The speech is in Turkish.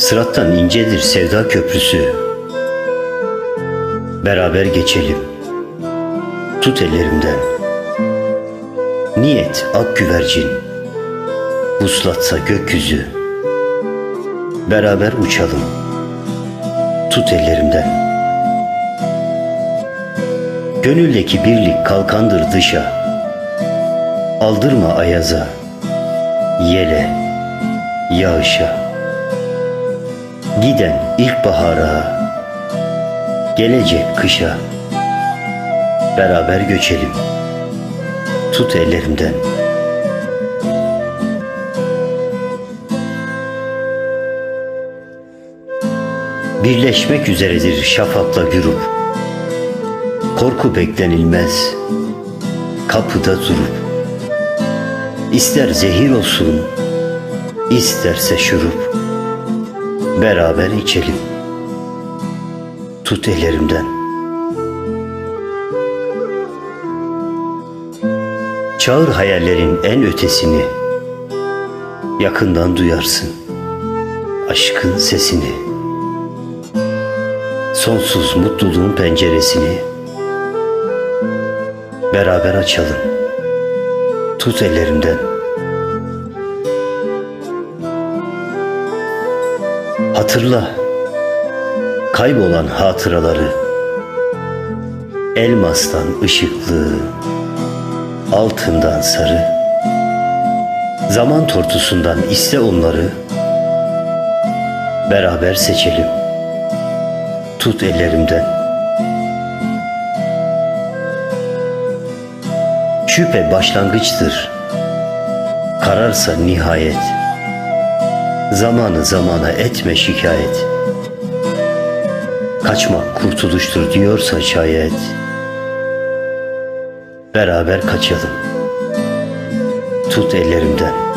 Sırattan incedir sevda köprüsü. Beraber geçelim. Tut ellerimden. Niyet ak güvercin. Vuslatsa gökyüzü. Beraber uçalım. Tut ellerimden. Gönüldeki birlik kalkandır dışa. Aldırma ayaza, yele, yağışa. Giden ilkbahara, gelecek kışa. Beraber göçelim. Tut ellerimden. Birleşmek üzeredir şafakla gürup. Korku beklenilmez. Kapıda durup. İster zehir olsun, isterse şurup. Beraber içelim. Tut ellerimden. Çağır hayallerin en ötesini. Yakından duyarsın. Aşkın sesini. Sonsuz mutluluğun penceresini. Beraber açalım. Tut ellerimden. Hatırla kaybolan hatıraları. Elmastan ışıklı, altından sarı. Zaman tortusundan iste onları. Beraber seçelim. Tut ellerimden. Şüphe başlangıçtır. Kararsa nihayet. Zamanı zamana etme şikayet. Kaçmak kurtuluştur diyorsa şayet. Beraber kaçalım. Tut ellerimden.